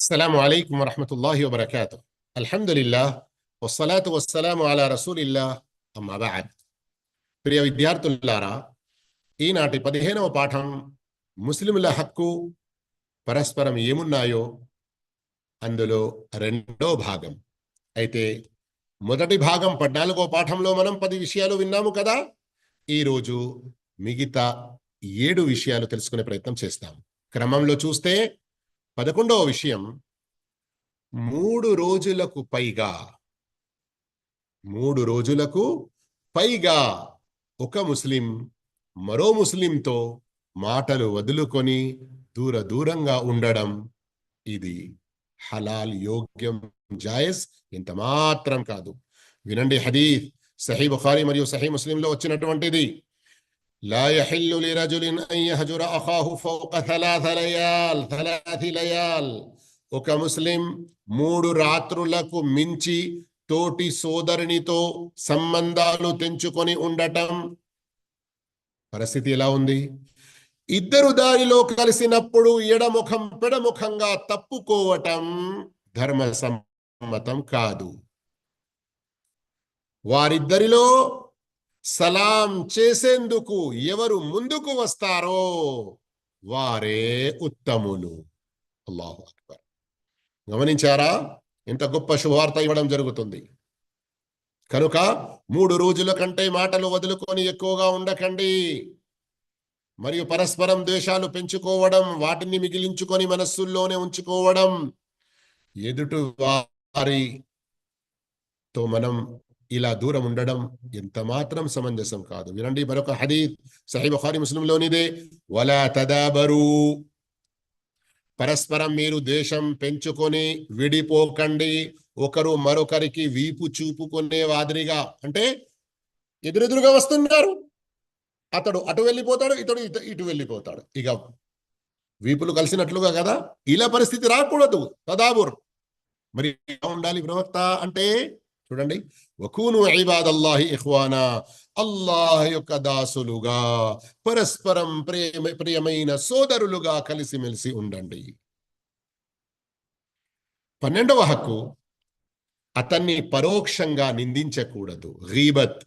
السلام عليكم ورحمة الله وبركاته الحمد لله والصلاة والسلام على رسول الله అమ్మా బాద్ ప్రియ విద్యార్థులారా ఈనాటి పదిహేనవ పాఠం ముస్లింల హక్కు పరస్పరం ఏమున్నాయో అందులో రెండో భాగం అయితే మొదటి భాగం పద్నాలుగో పాఠంలో మనం పది విషయాలు విన్నాము కదా ఈరోజు మిగతా ఏడు విషయాలు తెలుసుకునే ప్రయత్నం చేస్తాం క్రమంలో చూస్తే పదకొండవ విషయం. మూడు రోజులకు పైగా మూడు రోజులకు పైగా ఒక ముస్లిం మరో ముస్లింతో మాటలు వదులుకొని దూర దూరంగా ఉండడం ఇది హలాల్ యోగ్యం జాయస్ ఇంత మాత్రం కాదు. వినండి హదీఫ్ సహీ బుఖారి మరియు సహీ ముస్లింలో వచ్చినటువంటిది. لا يحل لرجل أن يهجر أخاه فوق ثلاث ليال ثلاث ليال ఒక ముస్లిం మూడు రాత్రులకు మించి తోటి సోదరునితో సంబంధాలు తెంచుకొని ఉండటం పరిస్థితి ఎలా ఉంది ఇద్దరు దారిలో కలిసినప్పుడు ఎడముఖం పెడముఖంగా తప్పుకోవటం ధర్మ సమ్మతం కాదు వారిద్దరిలో సలాం చేసేందుకు ఎవరు ముందుకు వస్తారో వారే ఉత్తములు. అల్లాహు అక్బర్. గమనించారా? ఇంత గొప్ప శుభవార్త ఇవ్వడం జరుగుతుంది. కనుక మూడు రోజుల కంటే మాటలు వదులుకొని ఎక్కువగా ఉండకండి. మరియు పరస్పరం ద్వేషాలు పెంచుకోవడం వాటిని మిగిలించుకొని మనస్సుల్లోనే ఉంచుకోవడం ఎదుటి వారితో మనం ఇలా దూరం ఉండడం ఎంత మాత్రం సమంజసం కాదు. వినండి మరొక హదీత్ సహీ బుఖారి ముస్లింలోనిదే వలా తదాబరు పరస్పరం మీరు దేశం పెంచుకొని విడిపోకండి. ఒకరు మరొకరికి వీపు చూపుకునే వాదిరిగా. అంటే ఎదురెదురుగా వస్తున్నారు. అతడు అటు వెళ్ళిపోతాడు ఇతడు ఇటు వెళ్ళిపోతాడు. ఇక వీపులు కలిసినట్లుగా కదా? ఇలా పరిస్థితి రాకూడదు. తదాబుర్. మరి ఉండాలి ప్రవక్త? అంటే చూడండి. వకూను ఇబాదల్లాహి ఇహ్వానా అల్లాహ్ యొక్క దాసులుగా పరస్పరం ప్రేమ ప్రియమైన సోదరులుగా కలిసిమెలిసి ఉండండి. పన్నెండవ హక్కు అతన్ని పరోక్షంగా నిందించకూడదు. గీబత్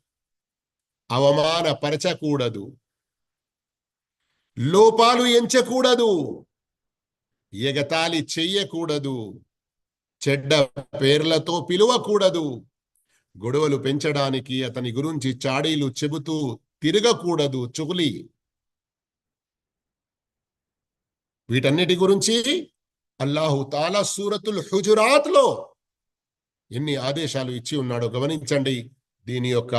అవమానపరచకూడదు. లోపాలు ఎంచకూడదు. ఎగతాళి చెయ్యకూడదు. చెడ్డ పేర్లతో పిలువకూడదు. గొడవలు పెంచడానికి అతని గురించి చాడీలు చెబుతూ తిరగకూడదు చుగులి. వీటన్నిటి గురించి అల్లాహు తాలా సూరతుల్ హుజురాత్లో ఎన్ని ఆదేశాలు ఇచ్చి ఉన్నాడో గమనించండి. దీని యొక్క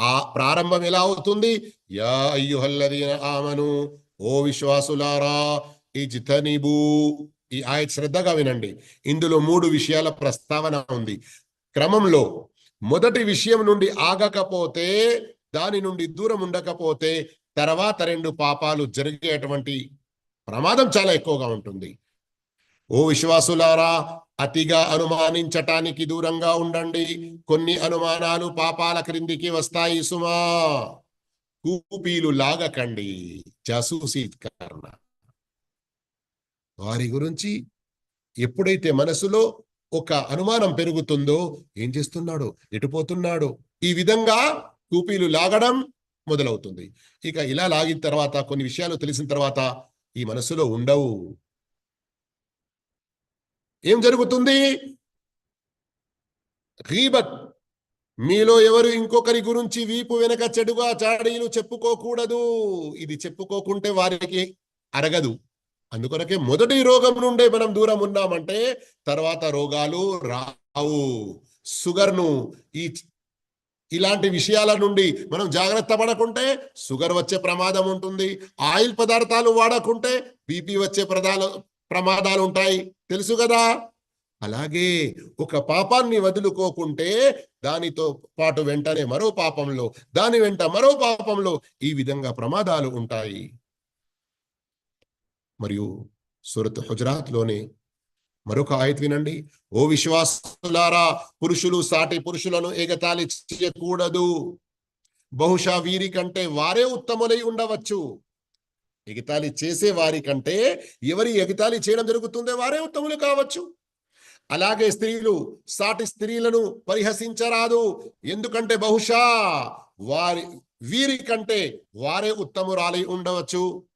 ఆ ప్రారంభం ఎలా అవుతుంది? యా అయ్యుహల్లదీన ఆమను ఓ విశ్వాసులారా ఇజ్తనిబు. ఈ ఆయన శ్రద్ధగా వినండి. ఇందులో మూడు విషయాల ప్రస్తావన ఉంది. క్రమంలో మొదటి విషయం నుండి ఆగకపోతే దాని నుండి దూరం ఉండకపోతే తర్వాత రెండు పాపాలు జరిగేటువంటి ప్రమాదం చాలా ఎక్కువగా ఉంటుంది. ఓ విశ్వాసులారా అతిగా అనుమానించటానికి దూరంగా ఉండండి. కొన్ని అనుమానాలు పాపాల క్రిందికి వస్తాయి సుమా. కూపీలు లాగకండి. జాసూసీ కర్ణ. వారి గురించి ఎప్పుడైతే మనసులో ఒక అనుమానం పెరుగుతుందో ఏం చేస్తున్నాడు? ఎటుపోతున్నాడు? ఈ విధంగా కూపీలు లాగడం మొదలవుతుంది. ఇక ఇలా లాగిన తర్వాత కొన్ని విషయాలు తెలిసిన తర్వాత ఈ మనసులో ఉండవు. ఏం జరుగుతుంది? గీబత్ మీలో ఎవరు ఇంకొకరి గురించి వీపు వెనక చెడుగా చాడీలు చెప్పుకోకూడదు. ఇది చెప్పుకోకుంటే వారికి అరగదు. అందుకొరకే మొదటి రోగం నుండే మనం దూరం ఉన్నామంటే తర్వాత రోగాలు రావు. షుగర్ను ఈ ఇలాంటి విషయాల నుండి మనం జాగ్రత్త పడకుంటే షుగర్ వచ్చే ప్రమాదం ఉంటుంది. ఆయిల్ పదార్థాలు వాడకుంటే బీపీ వచ్చే ప్రదాలు ప్రమాదాలు ఉంటాయి. తెలుసు కదా? అలాగే ఒక పాపాన్ని వదులుకోకుంటే దానితో పాటు వెంటనే మరో పాపంలో దాని వెంట మరో పాపంలో ఈ విధంగా ప్రమాదాలు ఉంటాయి. మరియు సూరత్ హుజరాత్లోని మరొక ఆయత్ వినండి. ఓ విశ్వాసులారా పురుషులు సాటి పురుషులను ఎగతాళి చేయకూడదు. బహుశా వీరి కంటే వారే ఉత్తములై ఉండవచ్చు. ఎగతాళి చేసే వారి కంటే ఎవరి ఎగతాళి చేయడం జరుగుతుందో వారే ఉత్తములు కావచ్చు. అలాగే స్త్రీలు సాటి స్త్రీలను పరిహసించరాదు. ఎందుకంటే బహుశా వారి వీరి కంటే వారే ఉత్తమురాలై ఉండవచ్చు.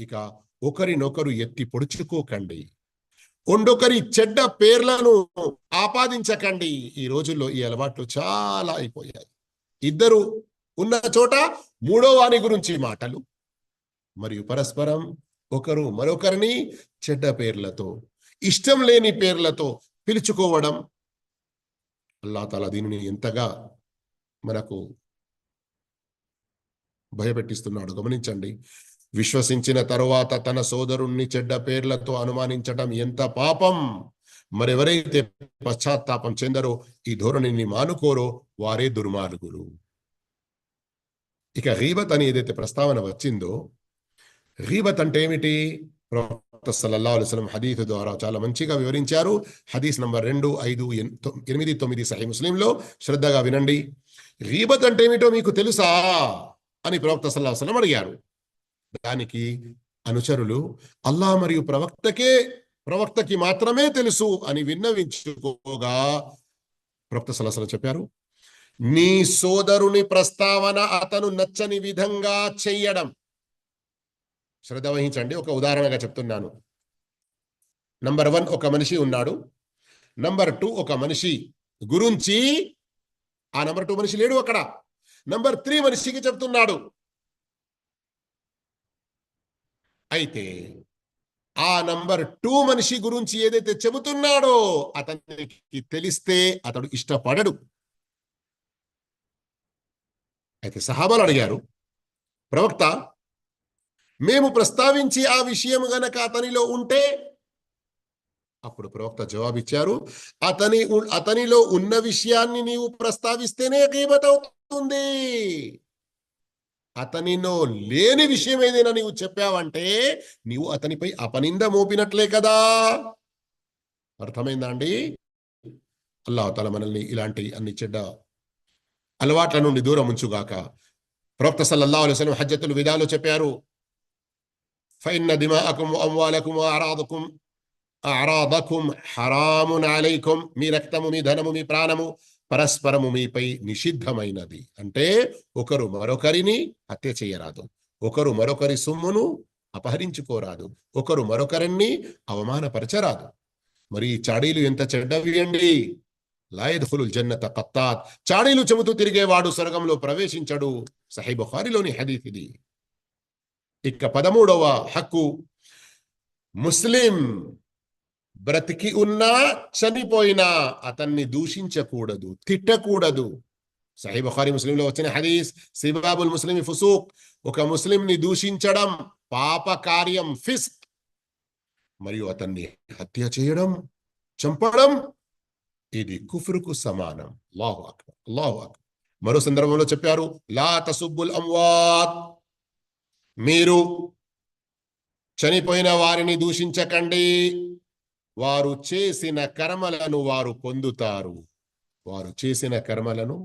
ఇక ఒకరినొకరు ఎత్తి పొడుచుకోకండి. ఒండొకరి చెడ్డ పేర్లను ఆపాదించకండి. ఈ రోజుల్లో ఈ అలవాట్లు చాలా అయిపోయాయి. ఇద్దరు ఉన్న చోట మూడో వాని గురించి మాటలు. మరియు పరస్పరం ఒకరు మరొకరిని చెడ్డ పేర్లతో ఇష్టం లేని పేర్లతో పిలుచుకోవడం. అల్లా తాలా దీనిని ఎంతగా మనకు భయపెట్టిస్తున్నాడు గమనించండి. విశ్వసించిన తరువాత తన సోదరుణ్ణి చెడ్డ పేర్లతో అనుమానించటం ఎంత పాపం? మరెవరైతే పశ్చాత్తాపం చెందరో ఈ ధోరణిని మానుకోరో వారే దుర్మార్గులు. ఇక రీబత్ అని ఏదైతే ప్రస్తావన వచ్చిందో రీబత్ అంటే ఏమిటి? ప్రవక్త సల్లల్లాహు అలైహి వసల్లం ద్వారా చాలా మంచిగా వివరించారు. హదీస్ నంబర్ రెండు ఐదు ఎన్- తొ- ఎనిమిది తొమ్మిది సహీ ముస్లింలో శ్రద్ధగా వినండి. రీబత్ అంటే ఏమిటో మీకు తెలుసా? అని ప్రవక్త సల్లల్లాహు అలైహి అడిగారు. దానికి అనుచరులు అల్లా మరియు ప్రవక్తకే ప్రవక్తకి మాత్రమే తెలుసు అని విన్నవించుకోగా ప్రవక్త సల్లల్లాహు చెప్పారు నీ సోదరుని ప్రస్తావన అతను నచ్చని విధంగా చెయ్యడం. శ్రద్ధ వహించండి ఒక ఉదాహరణగా చెప్తున్నాను. నంబర్ వన్ ఒక మనిషి ఉన్నాడు. నంబర్ టూ ఒక మనిషి గురించి ఆ నంబర్ టూ మనిషి లేడు అక్కడ. నంబర్ త్రీ మనిషికి చెప్తున్నాడు అయితే ఆ నంబర్ టూ మనిషి గురించి ఏదైతే చెబుతున్నాడో అతనికి తెలిస్తే అతడు ఇష్టపడడు. అయితే సహాబాలు అడిగారు ప్రవక్త మేము ప్రస్తావించి ఆ విషయం గనక అతనిలో ఉంటే? అప్పుడు ప్రవక్త జవాబిచ్చారు అతని అతనిలో ఉన్న విషయాన్ని నీవు ప్రస్తావిస్తేనే గీబత్ అవుతుంది అతనిలో లేని విషయం ఏదైనా నీవు చెప్పావంటే నీవు అతనిపై అపనింద మోపినట్లే కదా. అర్థమైందా అండి అల్లాహతల మనల్ని ఇలాంటి అన్ని చెడ్డ అలవాట్ల నుండి దూరం ఉంచుగాక. ప్రవక్త సల్లల్లాహు అలైహి హజ్జతులు విధాలు చెప్పారు ఫైన్న దిమాకుం అమ్వాలకుం అరాదకుం అరాదకుం హరామున్ అలైకుం మీ రక్తము మీ ధనము మీ ప్రాణము పరస్పరము మీపై నిషిద్ధమైనది. అంటే ఒకరు మరొకరిని హత్య చేయరాదు. ఒకరు మరొకరి సొమ్మును అపహరించుకోరాదు. ఒకరు మరొకరిని అవమానపరచరాదు. మరి చాడీలు ఎంత చెడ్డవి అండి? లాయద్ఖులుల్ జన్నత కత్తాత్ చాడీలు చెబుతూ తిరిగేవాడు స్వర్గంలో ప్రవేశించడు. సహీ బుఖారిలోని హదీఫ్ ఇది. ఇక పదమూడవ హక్కు. ముస్లిం బ్రతికి ఉన్నా చనిపోయినా అతన్ని దూషించకూడదు తిట్టకూడదు. సహీ బుఖారి ముస్లింలో వచ్చిన హదీస్ సిబాబుల్ ముస్లిం ఫుసూక్ ఒక ముస్లింని దూషించడం పాప కార్యం ఫిస్క్. మరియు అతన్ని హత్య చేయడం చంపడం ఇది కుఫ్రుకు సమానం. అల్లాహు అక్బర్ అక్బర్. మరో సందర్భంలో చెప్పారు లా తసుబ్బుల్ అమ్వాత్. మీరు చనిపోయిన వారిని దూషించకండి. వారు చేసిన కర్మలను వారు పొందుతారు. వారు చేసిన కర్మలను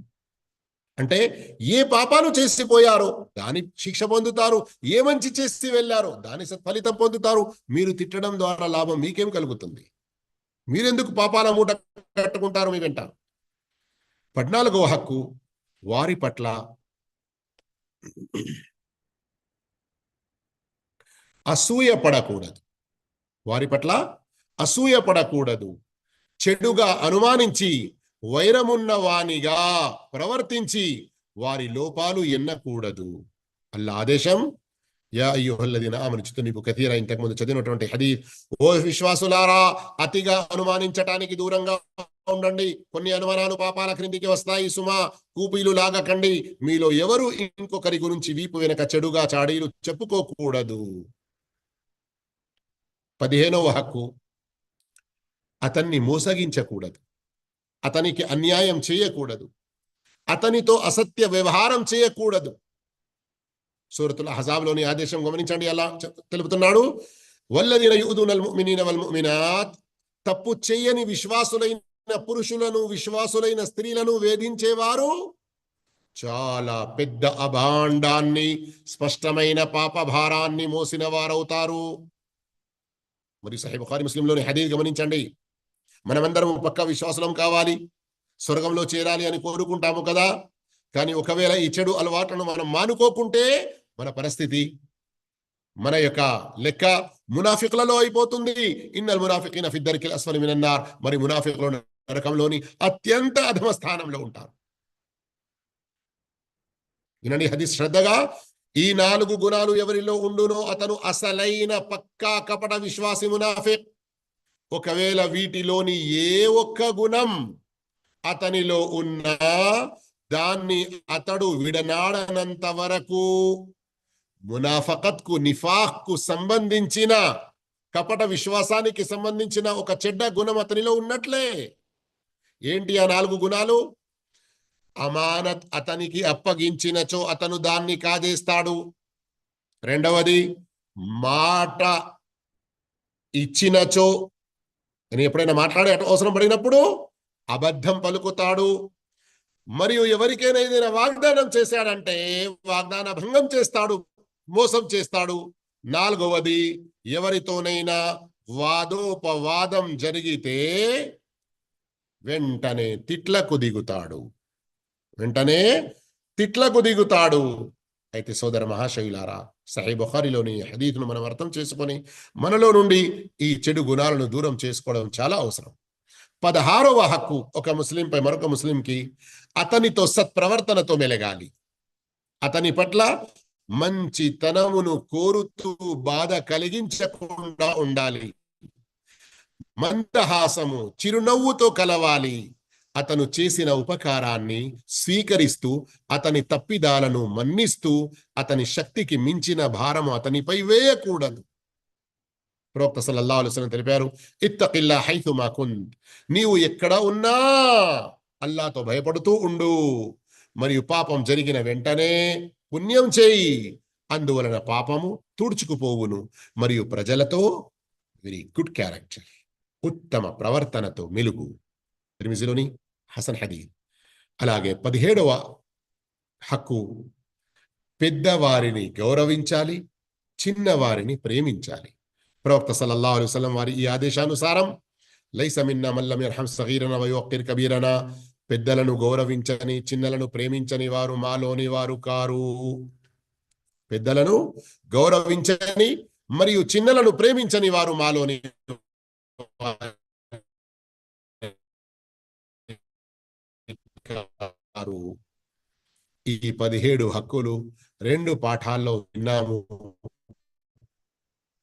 అంటే ఏ పాపాలు చేసిపోయారో దాని శిక్ష పొందుతారు ఏ మంచి చేసి వెళ్ళారో దాని సత్ఫలితం పొందుతారు. మీరు తిట్టడం ద్వారా లాభం మీకేం కలుగుతుంది? మీరెందుకు పాపాల మూట కట్టుకుంటారు మీ వెంట? పద్నాలుగవ హక్కు వారి పట్ల అసూయ పడకూడదు. వారి పట్ల అసూయ పడకూడదు చెడుగా అనుమానించి వైరమున్న వానిగా ప్రవర్తించి వారి లోపాలు ఎన్నకూడదు. అల్లా ఆదేశం? యా అయ్యుహల్లదీన ఆమనుచితు నీకు కథీర ఇంతకుముందు చదివినటువంటి హది ఓ విశ్వాసులారా అతిగా అనుమానించటానికి దూరంగా ఉండండి. కొన్ని అనుమానాలు పాపాల క్రిందికి వస్తాయి. సుమా కూపీలు లాగకండి. మీలో ఎవరు ఇంకొకరి గురించి వీపు వెనక చెడుగా చాడీలు చెప్పుకోకూడదు. పదిహేనవ హక్కు. అతన్ని మోసగించకూడదు. అతనికి అన్యాయం చేయకూడదు. అతనితో అసత్య వ్యవహారం చేయకూడదు. సూరతుల్ హజాబ్లోని ఆదేశం గమనించండి. అలా తెలుపుతున్నాడు. వల్లదిన యూదునల్ ముమినీన వల్ తప్పు చేయని విశ్వాసులైన పురుషులను విశ్వాసులైన స్త్రీలను వేధించేవారు చాలా పెద్ద అభాండాన్ని స్పష్టమైన పాపభారాన్ని మోసిన వారవుతారు మరి సహీ బుఖారి ముస్లింలోని హదీద్ గమనించండి. మనమందరం పక్క విశ్వాసం కావాలి స్వర్గంలో చేరాలి అని కోరుకుంటాము కదా. కానీ ఒకవేళ ఈ చెడు అలవాట్లను మనం మానుకోకుంటే మన పరిస్థితి మన యొక్క లెక్క మునాఫికులలో అయిపోతుంది. ఇన్నల్ మునాఫికీన ఫిద్దరికి అస్వని మినన్నార్. మరి మునాఫిక్లో నరకంలోని అత్యంత అధమ స్థానంలో ఉంటారు. వినండి హదీస్ శ్రద్ధగా. ఈ నాలుగు గుణాలు ఎవరిలో ఉండునో అతను అసలైన పక్కా కపట విశ్వాసి మునాఫిక్. ఒకవేళ వీటిలోని ఏ ఒక్క గుణం అతనిలో ఉన్నా దాన్ని అతడు విడనాడనంత వరకు మునాఫకత్కు నిఫాక్కు సంబంధించిన కపట విశ్వాసానికి సంబంధించిన ఒక చెడ్డ గుణం అతనిలో ఉన్నట్లే. ఏంటి ఆ నాలుగు గుణాలు? అమానత్ అతనికి అప్పగించినచో అతను దాన్ని కాజేస్తాడు. రెండవది మాట ఇచ్చినచో నేను ఎప్పుడైనా మాట్లాడే అవసరం పడినప్పుడు అబద్ధం పలుకుతాడు. మరియు ఎవరికైనా ఏదైనా వాగ్దానం చేశాడంటే వాగ్దాన భంగం చేస్తాడు మోసం చేస్తాడు. నాలుగవది ఎవరితోనైనా వాదోపవాదం జరిగితే వెంటనే తిట్లకు దిగుతాడు. వెంటనే తిట్లకు దిగుతాడు. అయితే సోదర మహాశయులారా సహీ బుఖారిలోని హదీత్ను మనం అర్థం చేసుకొని మనలో నుండి ఈ చెడు గుణాలను దూరం చేసుకోవడం చాలా అవసరం. పదహారవ హక్కు ఒక ముస్లింపై మరొక ముస్లింకి అతనితో సత్ప్రవర్తనతో మెలగాలి. అతని పట్ల మంచి తనమును కోరుతూ బాధ కలిగించకుండా ఉండాలి. మందహాసము చిరునవ్వుతో కలవాలి. అతను చేసిన ఉపకారాన్ని స్వీకరిస్తూ అతని తప్పిదాలను మన్నిస్తూ అతని శక్తికి మించిన భారము అతనిపై వేయకూడదు. ప్రవక్త సల్లల్లా అలైహి తెలిపారు ఇత్తకిల్లా హైతు మాకుంద్ నీవు ఎక్కడ ఉన్నా అల్లాతో భయపడుతూ ఉండు. మరియు పాపం జరిగిన వెంటనే పుణ్యం చేయి. అందువలన పాపము తుడుచుకుపోవును. మరియు ప్రజలతో వెరీ గుడ్ క్యారెక్టర్. ఉత్తమ ప్రవర్తనతో మెలుగు. తిరిమిజిలోని హసన్ హదీద్ అలాగే పదిహేడవ హక్కు పెద్దవారిని గౌరవించాలి చిన్నవారిని ప్రేమించాలి ప్రవక్త సల్లల్లా అలైహి సలం వారి ఈ ఆదేశానుసారం లైసమిన్న మల్లం యర్హం సగీరన వయోక్కిర్ కబీరన పెద్దలను గౌరవించని చిన్నలను ప్రేమించని వారు మాలోని వారు కారు పెద్దలను గౌరవించని మరియు చిన్నలను ప్రేమించని వారు మాలోని వారు ఈ పదిహేడు హక్కులు రెండు పాఠాల్లో విన్నాము.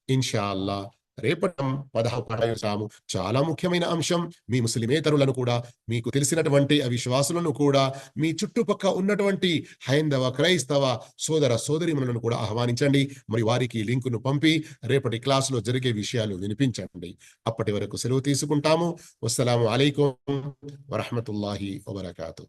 ఇన్షాల్లా రేపటం పదహారు పాఠాలు చాలా ముఖ్యమైన అంశం. మీ ముస్లిమేతరులను కూడా మీకు తెలిసినటువంటి అవిశ్వాసులను కూడా మీ చుట్టుపక్క ఉన్నటువంటి హైందవ క్రైస్తవ సోదర సోదరిములను కూడా ఆహ్వానించండి. మరి వారికి లింకును పంపి రేపటి క్లాసులో జరిగే విషయాలు వినిపించండి. అప్పటి వరకు సెలవు తీసుకుంటాము. వస్సలాము అలైకుం వరహమతుల్లాహి వబర్కాతు.